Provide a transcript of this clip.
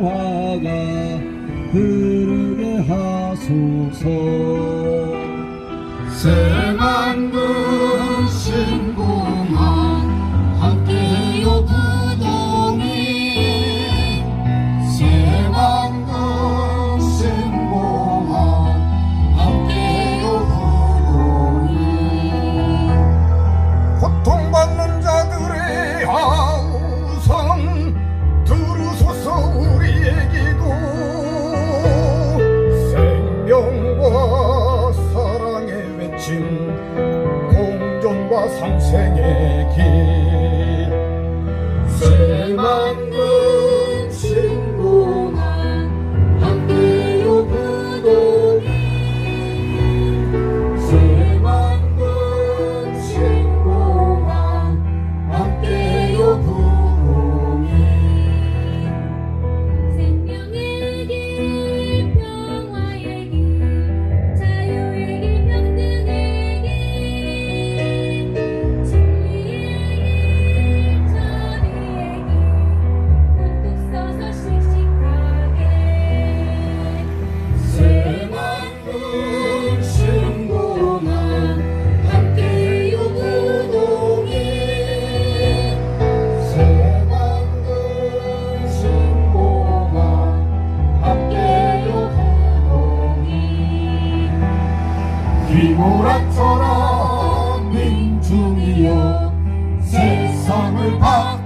평화가 흐르게 하소서 인생의 길. 새만금 비무라처럼 민중이여 세상을 바